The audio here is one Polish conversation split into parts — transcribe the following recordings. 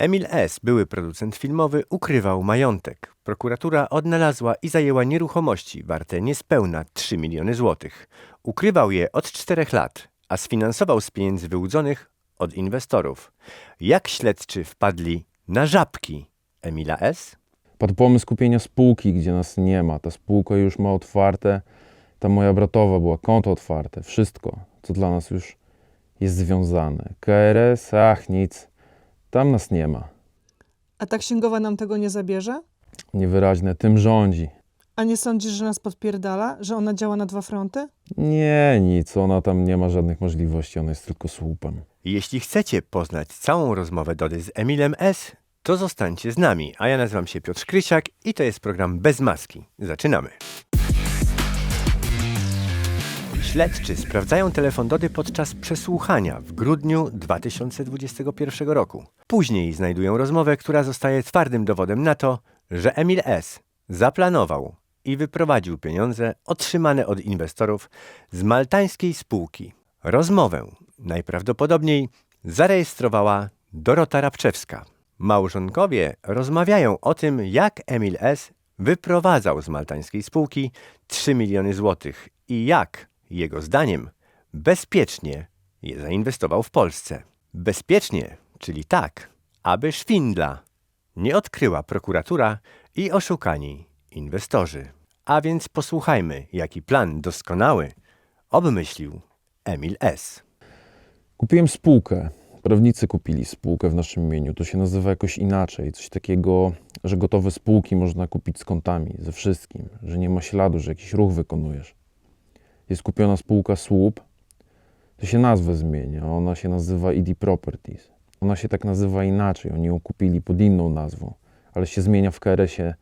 Emil S., były producent filmowy, ukrywał majątek. Prokuratura odnalazła i zajęła nieruchomości warte niespełna 3 miliony złotych. Ukrywał je od czterech lat, a sfinansował z pieniędzy wyłudzonych od inwestorów. Jak śledczy wpadli na żabki Emila S.? Pod pomysł kupienia spółki, gdzie nas nie ma. Ta spółka już ma otwarte, ta moja bratowa była, konto otwarte, wszystko, co dla nas już jest związane. KRS, ach nic, tam nas nie ma. A ta księgowa nam tego nie zabierze? Niewyraźne, tym rządzi. A nie sądzisz, że nas podpierdala? Że ona działa na dwa fronty? Nie, nic, ona tam nie ma żadnych możliwości, ona jest tylko słupem. Jeśli chcecie poznać całą rozmowę Dody z Emilem S., to zostańcie z nami. A ja nazywam się Piotr Krysiak i to jest program Bez Maski. Zaczynamy. Śledczy sprawdzają telefon Dody podczas przesłuchania w grudniu 2021 roku. Później znajdują rozmowę, która zostaje twardym dowodem na to, że Emil S. zaplanował i wyprowadził pieniądze otrzymane od inwestorów z maltańskiej spółki. Rozmowę najprawdopodobniej zarejestrowała Dorota Rabczewska. Małżonkowie rozmawiają o tym, jak Emil S. wyprowadzał z maltańskiej spółki 3 miliony złotych i jak, jego zdaniem, bezpiecznie je zainwestował w Polsce. Bezpiecznie, czyli tak, aby szwindla nie odkryła prokuratura i oszukani inwestorzy. A więc posłuchajmy, jaki plan doskonały obmyślił Emil S. Kupiłem spółkę. Prawnicy kupili spółkę w naszym imieniu. To się nazywa jakoś inaczej. Coś takiego, że gotowe spółki można kupić z kontami, ze wszystkim, że nie ma śladu, że jakiś ruch wykonujesz. Jest kupiona spółka Słup, to się nazwę zmienia. Ona się nazywa ED Properties. Ona się tak nazywa inaczej. Oni ją kupili pod inną nazwą, ale się zmienia w KRS-ie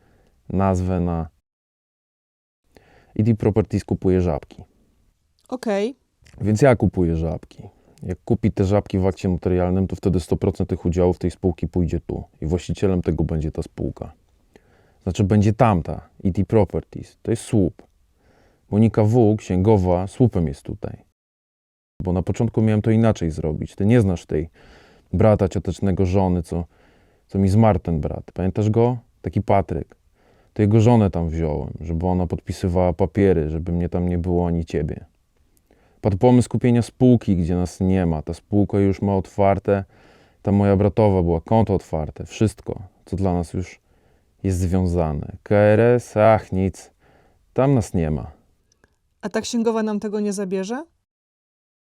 nazwę na ED Properties kupuje żabki. Okej. Więc ja kupuję żabki. Jak kupi te żabki w akcie notarialnym, to wtedy 100% tych udziałów tej spółki pójdzie tu. I właścicielem tego będzie ta spółka. Znaczy będzie tamta, ET Properties. To jest słup. Monika W., księgowa, słupem jest tutaj. Bo na początku miałem to inaczej zrobić. Ty nie znasz tej brata ciotecznego żony, co, co mi zmarł ten brat. Pamiętasz go? Taki Patryk. To jego żonę tam wziąłem, żeby ona podpisywała papiery, żeby mnie tam nie było ani ciebie pod pomysł kupienia spółki, gdzie nas nie ma. Ta spółka już ma otwarte, ta moja bratowa była, konto otwarte, wszystko, co dla nas już jest związane. KRS, ach nic, tam nas nie ma. A ta księgowa nam tego nie zabierze?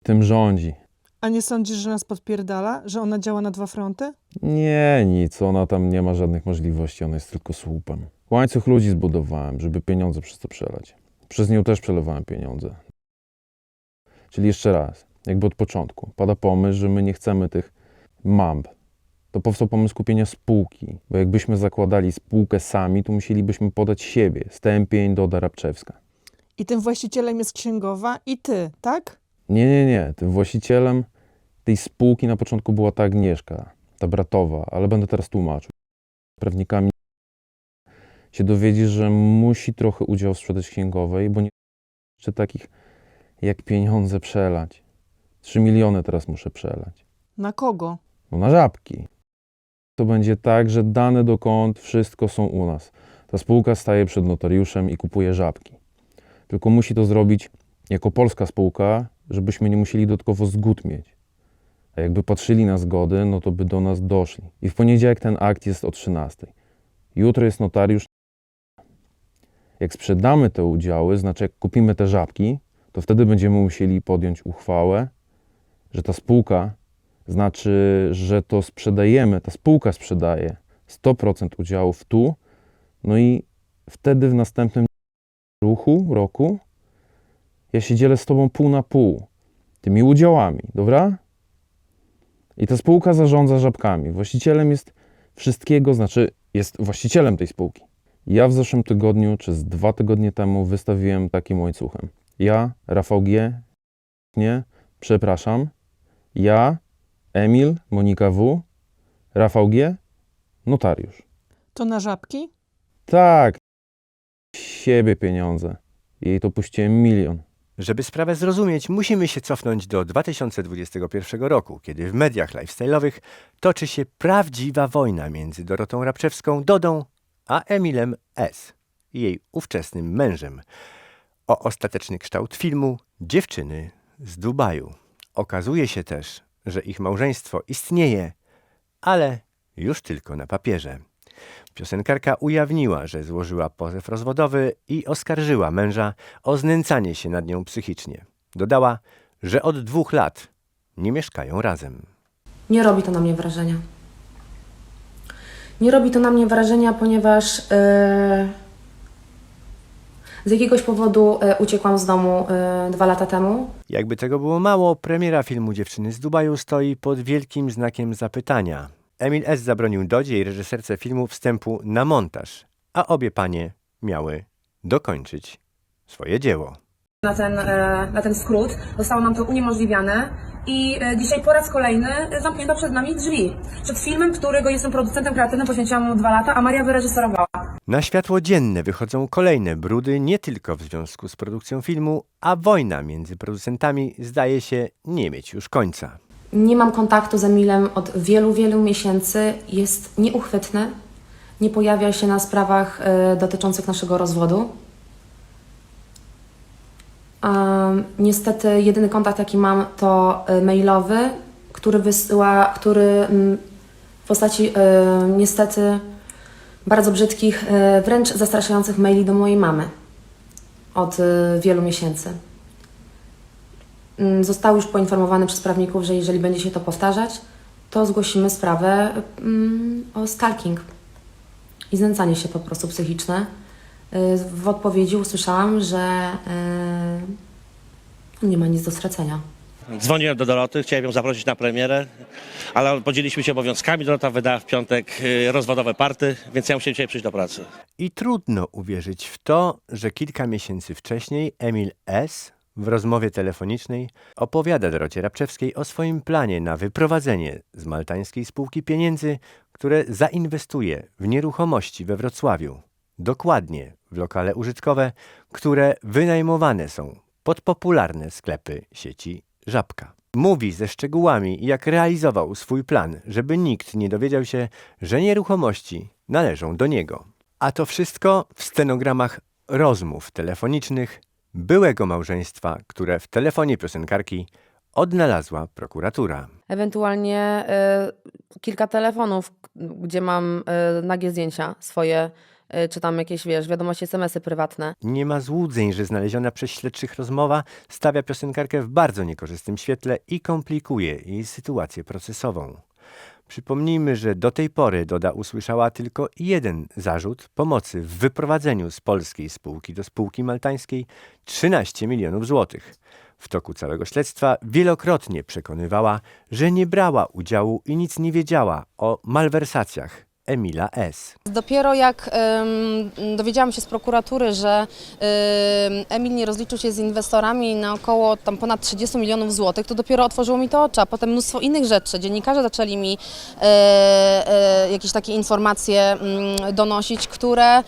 Tym rządzi. A nie sądzisz, że nas podpierdala? Że ona działa na dwa fronty? Nie, nic, ona tam nie ma żadnych możliwości, ona jest tylko słupem. Łańcuch ludzi zbudowałem, żeby pieniądze przez to przelać. Przez nią też przelewałem pieniądze. Czyli jeszcze raz, jakby od początku, pada pomysł, że my nie chcemy tych mamb. To powstał pomysł kupienia spółki, bo jakbyśmy zakładali spółkę sami, to musielibyśmy podać siebie, stępień Doda Rabczewska. I tym właścicielem jest księgowa i ty, tak? Nie, nie, nie. Tym właścicielem tej spółki na początku była ta Agnieszka, ta bratowa, ale będę teraz tłumaczył. Prawnikami się dowiedzieć, że musi trochę udział sprzedać księgowej, bo nie jeszcze takich jak pieniądze przelać. Trzy miliony teraz muszę przelać. Na kogo? No na żabki. To będzie tak, że dane do kont, wszystko są u nas. Ta spółka staje przed notariuszem i kupuje żabki. Tylko musi to zrobić jako polska spółka, żebyśmy nie musieli dodatkowo zgód mieć. A jakby patrzyli na zgody, no to by do nas doszli. I w poniedziałek ten akt jest o 13. Jutro jest notariusz. Jak sprzedamy te udziały, znaczy jak kupimy te żabki, to wtedy będziemy musieli podjąć uchwałę, że ta spółka, znaczy, że to sprzedajemy, ta spółka sprzedaje 100% udziałów tu, no i wtedy w następnym ruchu, roku, ja się dzielę z tobą pół na pół, tymi udziałami, dobra? I ta spółka zarządza żabkami. Właścicielem jest wszystkiego, znaczy jest właścicielem tej spółki. Ja w zeszłym tygodniu, czy z dwa tygodnie temu wystawiłem takim łańcuchem. Ja, Rafał G. Nie, przepraszam. Ja, Emil, Monika W. Rafał G. Notariusz. To na żabki? Tak. Siebie pieniądze. Jej to puściłem milion. Żeby sprawę zrozumieć, musimy się cofnąć do 2021 roku, kiedy w mediach lifestyle'owych toczy się prawdziwa wojna między Dorotą Rabczewską, Dodą, a Emilem S., jej ówczesnym mężem, o ostateczny kształt filmu Dziewczyny z Dubaju. Okazuje się też, że ich małżeństwo istnieje, ale już tylko na papierze. Piosenkarka ujawniła, że złożyła pozew rozwodowy i oskarżyła męża o znęcanie się nad nią psychicznie. Dodała, że od dwóch lat nie mieszkają razem. Nie robi to na mnie wrażenia. Nie robi to na mnie wrażenia, ponieważ e, z jakiegoś powodu e, uciekłam z domu e, dwa lata temu. Jakby tego było mało, premiera filmu Dziewczyny z Dubaju stoi pod wielkim znakiem zapytania. Emil S. zabronił Dodzie i reżyserce filmu wstępu na montaż, a obie panie miały dokończyć swoje dzieło. Na ten, e, na ten skrót zostało nam to uniemożliwiane i e, dzisiaj po raz kolejny zamknięto przed nami drzwi. Przed filmem, którego jestem producentem kreatywnym, poświęciłam mu dwa lata, a Maria wyreżyserowała. Na światło dzienne wychodzą kolejne brudy, nie tylko w związku z produkcją filmu, a wojna między producentami zdaje się nie mieć już końca. Nie mam kontaktu z Emilem od wielu, wielu miesięcy. Jest nieuchwytny. Nie pojawia się na sprawach e, dotyczących naszego rozwodu. Em, niestety jedyny kontakt jaki mam to e, mailowy, który wysyła, który mm, w postaci e, niestety bardzo brzydkich, e, wręcz zastraszających maili do mojej mamy od e, wielu miesięcy. Mm, Został już poinformowany przez prawników, że jeżeli będzie się to powtarzać, to zgłosimy sprawę mm, o stalking i znęcanie się po prostu psychiczne. Y, W odpowiedzi usłyszałam, że y, nie ma nic do stracenia. Dzwoniłem do Doroty, chciałem ją zaprosić na premierę, ale podzieliliśmy się obowiązkami. Dorota wydała w piątek y, rozwodowe party, więc ja musiałem dzisiaj przyjść do pracy. I trudno uwierzyć w to, że kilka miesięcy wcześniej Emil S. w rozmowie telefonicznej opowiada Dorocie Rabczewskiej o swoim planie na wyprowadzenie z maltańskiej spółki pieniędzy, które zainwestuje w nieruchomości we Wrocławiu. Dokładnie w lokale użytkowe, które wynajmowane są pod popularne sklepy sieci Żabka. Mówi ze szczegółami, jak realizował swój plan, żeby nikt nie dowiedział się, że nieruchomości należą do niego. A to wszystko w stenogramach rozmów telefonicznych byłego małżeństwa, które w telefonie piosenkarki odnalazła prokuratura. Ewentualnie y, kilka telefonów, gdzie mam y, nagie zdjęcia swoje, y, czy tam jakieś, wiesz, wiadomości, smsy prywatne. Nie ma złudzeń, że znaleziona przez śledczych rozmowa stawia piosenkarkę w bardzo niekorzystnym świetle i komplikuje jej sytuację procesową. Przypomnijmy, że do tej pory Doda usłyszała tylko jeden zarzut pomocy w wyprowadzeniu z polskiej spółki do spółki maltańskiej 13 milionów złotych. W toku całego śledztwa wielokrotnie przekonywała, że nie brała udziału i nic nie wiedziała o malwersacjach Emila S. Dopiero jak ym, dowiedziałam się z prokuratury, że Emil nie rozliczył się z inwestorami na około tam ponad 30 milionów złotych, to dopiero otworzyło mi to oczy, a potem mnóstwo innych rzeczy. Dziennikarze zaczęli mi e, e, jakieś takie informacje mm, donosić, które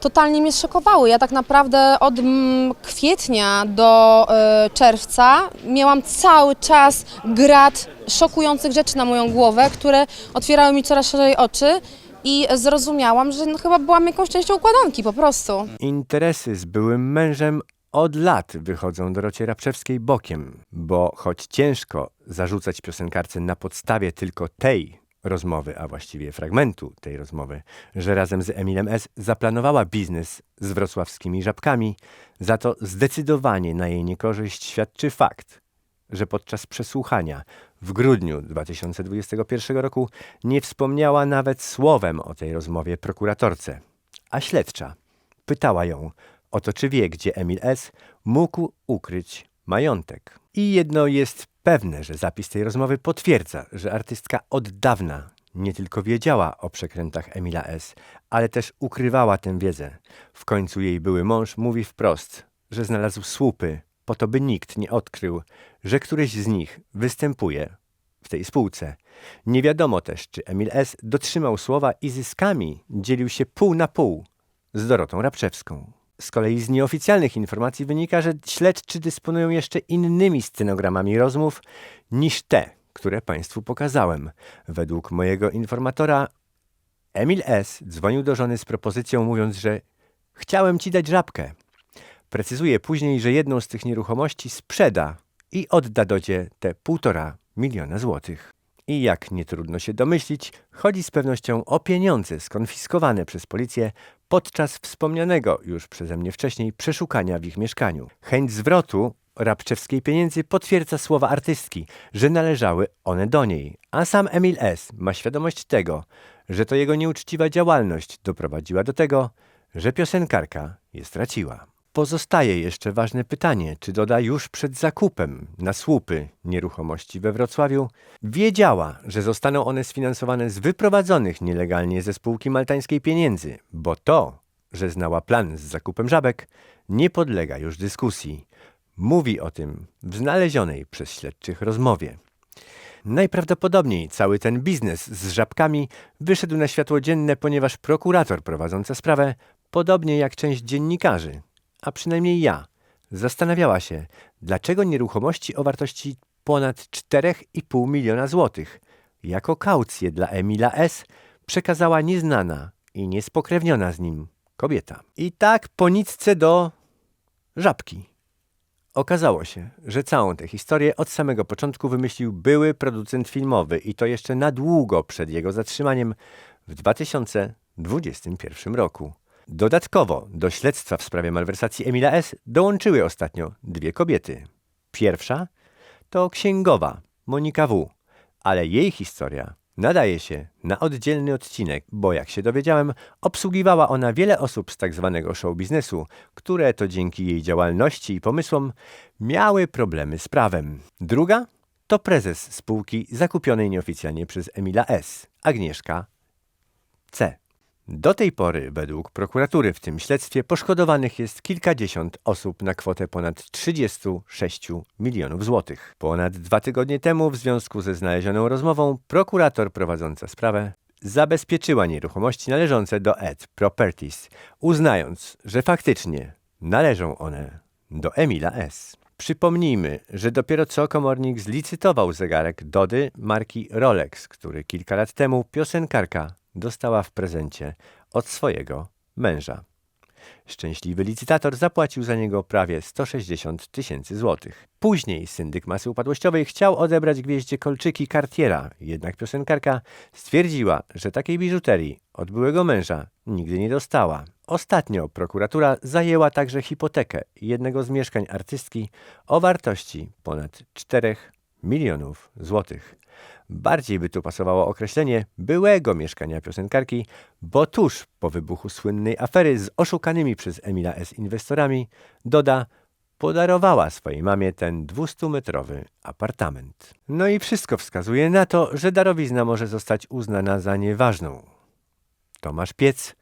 totalnie mnie szokowały. Ja tak naprawdę od mm, kwietnia do e, czerwca miałam cały czas grad szokujących rzeczy na moją głowę, które otwierały mi coraz szerzej oczy i zrozumiałam, że no, chyba byłam jakąś częścią układanki po prostu. Interesy z byłym mężem od lat wychodzą Dorocie Rabczewskiej bokiem, bo choć ciężko zarzucać piosenkarce na podstawie tylko tej rozmowy, a właściwie fragmentu tej rozmowy, że razem z Emilem S. zaplanowała biznes z wrocławskimi żabkami, za to zdecydowanie na jej niekorzyść świadczy fakt, że podczas przesłuchania w grudniu 2021 roku nie wspomniała nawet słowem o tej rozmowie prokuratorce, a śledcza pytała ją o to, czy wie, gdzie Emil S. mógł ukryć majątek. I jedno jest pewne, że zapis tej rozmowy potwierdza, że artystka od dawna nie tylko wiedziała o przekrętach Emila S., ale też ukrywała tę wiedzę. W końcu jej były mąż mówi wprost, że znalazł słupy po to, by nikt nie odkrył, że któryś z nich występuje w tej spółce. Nie wiadomo też, czy Emil S. dotrzymał słowa i zyskami dzielił się pół na pół z Dorotą Rabczewską. Z kolei z nieoficjalnych informacji wynika, że śledczy dysponują jeszcze innymi scenogramami rozmów niż te, które Państwu pokazałem. Według mojego informatora Emil S. dzwonił do żony z propozycją, mówiąc, że chciałem ci dać żabkę. Precyzuje później, że jedną z tych nieruchomości sprzeda i odda Dodzie te półtora miliona złotych. I jak nie trudno się domyślić, chodzi z pewnością o pieniądze skonfiskowane przez policję podczas wspomnianego już przeze mnie wcześniej przeszukania w ich mieszkaniu. Chęć zwrotu Rabczewskiej pieniędzy potwierdza słowa artystki, że należały one do niej, a sam Emil S. ma świadomość tego, że to jego nieuczciwa działalność doprowadziła do tego, że piosenkarka je straciła. Pozostaje jeszcze ważne pytanie, czy Doda już przed zakupem na słupy nieruchomości we Wrocławiu wiedziała, że zostaną one sfinansowane z wyprowadzonych nielegalnie ze spółki maltańskiej pieniędzy, bo to, że znała plan z zakupem żabek, nie podlega już dyskusji. Mówi o tym w znalezionej przez śledczych rozmowie. Najprawdopodobniej cały ten biznes z żabkami wyszedł na światło dzienne, ponieważ prokurator prowadząca sprawę, podobnie jak część dziennikarzy, a przynajmniej ja, zastanawiała się, dlaczego nieruchomości o wartości ponad 4,5 miliona złotych jako kaucję dla Emila S. przekazała nieznana i niespokrewniona z nim kobieta. I tak po nitce do żabki. Okazało się, że całą tę historię od samego początku wymyślił były producent filmowy i to jeszcze na długo przed jego zatrzymaniem w 2021 roku. Dodatkowo do śledztwa w sprawie malwersacji Emila S. dołączyły ostatnio dwie kobiety. Pierwsza to księgowa Monika W., ale jej historia nadaje się na oddzielny odcinek, bo jak się dowiedziałem, obsługiwała ona wiele osób z tak zwanego show biznesu, które to dzięki jej działalności i pomysłom miały problemy z prawem. Druga to prezes spółki zakupionej nieoficjalnie przez Emila S., Agnieszka C. Do tej pory, według prokuratury w tym śledztwie, poszkodowanych jest kilkadziesiąt osób na kwotę ponad 36 milionów złotych. Ponad dwa tygodnie temu, w związku ze znalezioną rozmową, prokurator prowadząca sprawę zabezpieczyła nieruchomości należące do Ed Properties, uznając, że faktycznie należą one do Emila S. Przypomnijmy, że dopiero co komornik zlicytował zegarek Dody marki Rolex, który kilka lat temu piosenkarka dostała w prezencie od swojego męża. Szczęśliwy licytator zapłacił za niego prawie 160 tysięcy złotych. Później syndyk masy upadłościowej chciał odebrać gwieździe kolczyki Cartiera, jednak piosenkarka stwierdziła, że takiej biżuterii od byłego męża nigdy nie dostała. Ostatnio prokuratura zajęła także hipotekę jednego z mieszkań artystki o wartości ponad 4 milionów złotych. Bardziej by tu pasowało określenie byłego mieszkania piosenkarki, bo tuż po wybuchu słynnej afery z oszukanymi przez Emila S. inwestorami, Doda podarowała swojej mamie ten 200-metrowy apartament. No i wszystko wskazuje na to, że darowizna może zostać uznana za nieważną. Tomasz Piec,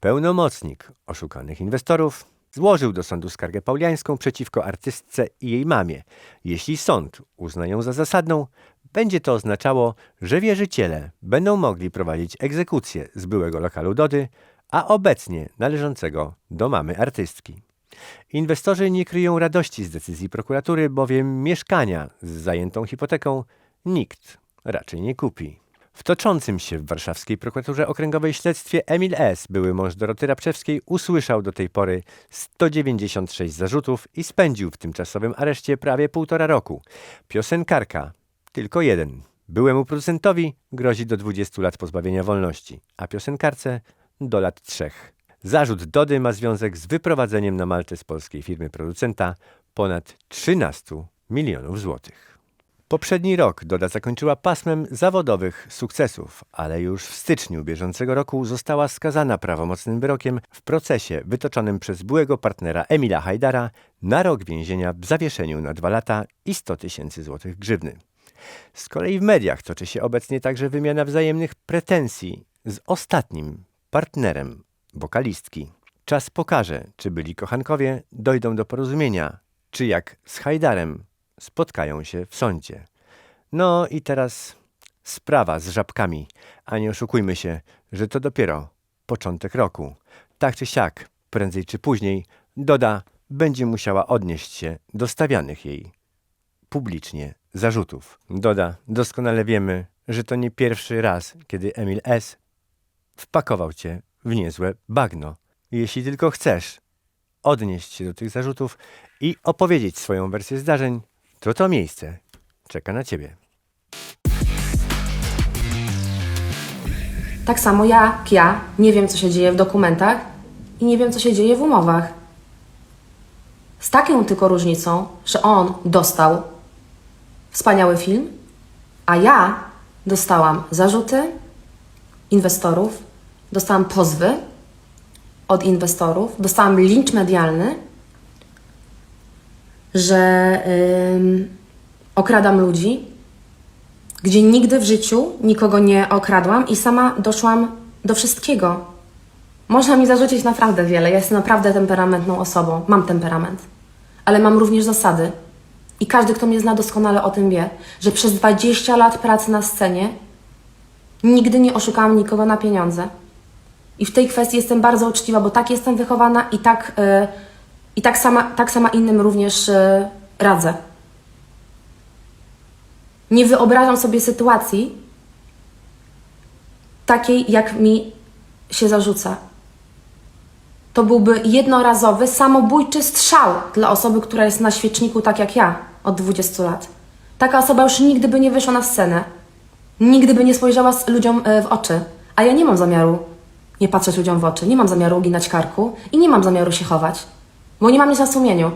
pełnomocnik oszukanych inwestorów, złożył do sądu skargę pauliańską przeciwko artystce i jej mamie. Jeśli sąd uzna ją za zasadną, będzie to oznaczało, że wierzyciele będą mogli prowadzić egzekucję z byłego lokalu Dody, a obecnie należącego do mamy artystki. Inwestorzy nie kryją radości z decyzji prokuratury, bowiem mieszkania z zajętą hipoteką nikt raczej nie kupi. W toczącym się w warszawskiej prokuraturze okręgowej śledztwie Emil S., były mąż Doroty Rabczewskiej, usłyszał do tej pory 196 zarzutów i spędził w tymczasowym areszcie prawie półtora roku. Piosenkarka tylko jeden. Byłemu producentowi grozi do 20 lat pozbawienia wolności, a piosenkarce do lat trzech. Zarzut Dody ma związek z wyprowadzeniem na Maltę z polskiej firmy producenta ponad 13 milionów złotych. Poprzedni rok Doda zakończyła pasmem zawodowych sukcesów, ale już w styczniu bieżącego roku została skazana prawomocnym wyrokiem w procesie wytoczonym przez byłego partnera Emila Hajdara na rok więzienia w zawieszeniu na dwa lata i 100 tysięcy złotych grzywny. Z kolei w mediach toczy się obecnie także wymiana wzajemnych pretensji z ostatnim partnerem wokalistki. Czas pokaże, czy byli kochankowie dojdą do porozumienia, czy jak z Hajdarem spotkają się w sądzie. No i teraz sprawa z żabkami, a nie oszukujmy się, że to dopiero początek roku. Tak czy siak, prędzej czy później Doda będzie musiała odnieść się do stawianych jej publicznie zarzutów. Doda, doskonale wiemy, że to nie pierwszy raz, kiedy Emil S. wpakował cię w niezłe bagno. Jeśli tylko chcesz odnieść się do tych zarzutów i opowiedzieć swoją wersję zdarzeń, to to miejsce czeka na ciebie. Tak samo ja nie wiem, co się dzieje w dokumentach i nie wiem, co się dzieje w umowach. Z taką tylko różnicą, że on dostał wspaniały film, a ja dostałam zarzuty inwestorów, dostałam pozwy od inwestorów, dostałam lincz medialny, że ym, okradam ludzi, gdzie nigdy w życiu nikogo nie okradłam i sama doszłam do wszystkiego. Można mi zarzucić naprawdę wiele. Ja jestem naprawdę temperamentną osobą. Mam temperament. Ale mam również zasady. I każdy, kto mnie zna, doskonale o tym wie, że przez 20 lat pracy na scenie nigdy nie oszukałam nikogo na pieniądze. I w tej kwestii jestem bardzo uczciwa, bo tak jestem wychowana i tak, y, i tak, sama, tak sama innym również y, radzę. Nie wyobrażam sobie sytuacji takiej, jak mi się zarzuca. To byłby jednorazowy, samobójczy strzał dla osoby, która jest na świeczniku tak jak ja od 20 lat. Taka osoba już nigdy by nie wyszła na scenę. Nigdy by nie spojrzała ludziom e, w oczy. A ja nie mam zamiaru nie patrzeć ludziom w oczy. Nie mam zamiaru uginać karku i nie mam zamiaru się chować. Bo nie mam nic na sumieniu.